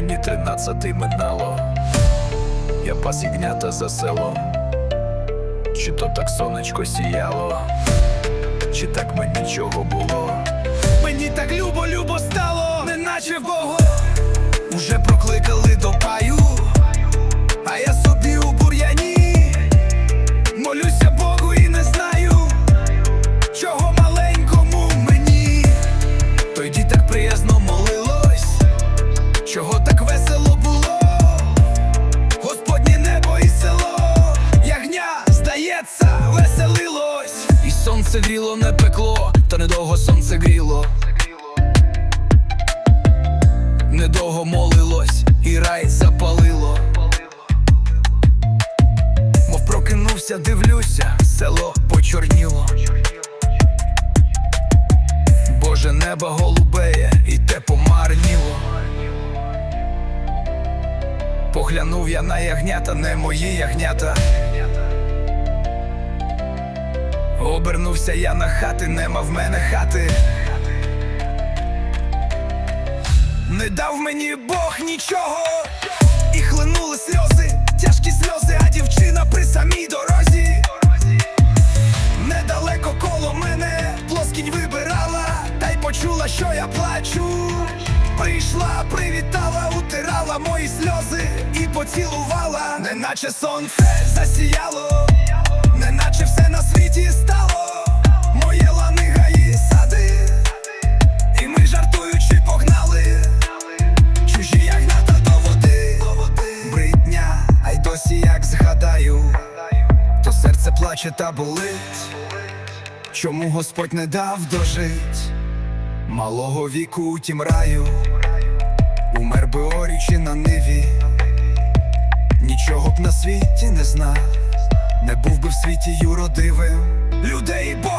мені тринадцятий минало, я пас ягнята за село, чи то так сонечко сіяло, чи так мені чого було. Мені так любо, любо стало, неначе в Богу Уже прокликали до паю, а я собі у бур'яні, молюся Богу і не знаю, чого маленькому мені. Тоді так приязно сонце гріло, не пекло, та недовго сонце гріло. Недовго молилось, і рай запалило. Мов прокинувся, дивлюся, село почорніло. Боже небо голубеє, і те помарніло. Поглянув я на ягнята, не мої ягнята. Обернувся я на хати, нема в мене хати. Не дав мені Бог нічого, і хлинули сльози, тяжкі сльози, а дівчина при самій дорозі. Недалеко коло мене плоскінь вибирала, та й почула, що я плачу. Прийшла, привітала, утирала мої сльози і поцілувала, неначе сонце засіяло, серце плаче та болить. Чому Господь не дав дожить? Малого віку у тім раю, умер би орічі на ниві, нічого б на світі не знав, не був би в світі юродивим. Людей Бог